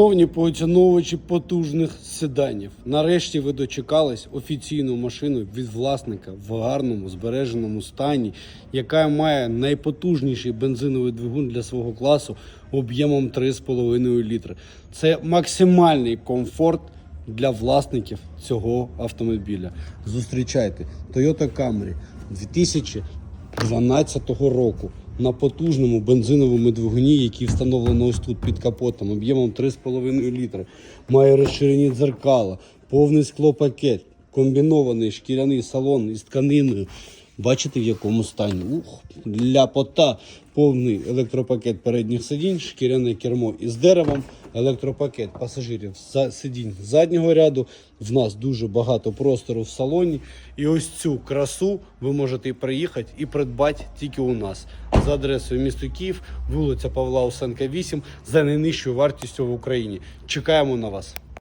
Шановні поціновувачі потужних седанів. Нарешті ви дочекались офіційну машину від власника в гарному збереженому стані, яка має найпотужніший бензиновий двигун для свого класу об'ємом 3,5 літри. Це максимальний комфорт для власників цього автомобіля. Зустрічайте Toyota Camry 2012 року на потужному бензиновому двигуні, який встановлено ось тут під капотом, об'ємом 3,5 літри. Має розширені дзеркала, повний склопакет, комбінований шкіряний салон із тканиною. Бачите, в якому стані? Ух, ляпота. Повний електропакет передніх сидінь, шкіряне кермо із деревом, електропакет пасажирів за сидінь заднього ряду. В нас дуже багато простору в салоні. І ось цю красу ви можете приїхати і придбати тільки у нас за адресою місто Київ, вулиця Павла Усенка, 8, за найнижчою вартістю в Україні. Чекаємо на вас.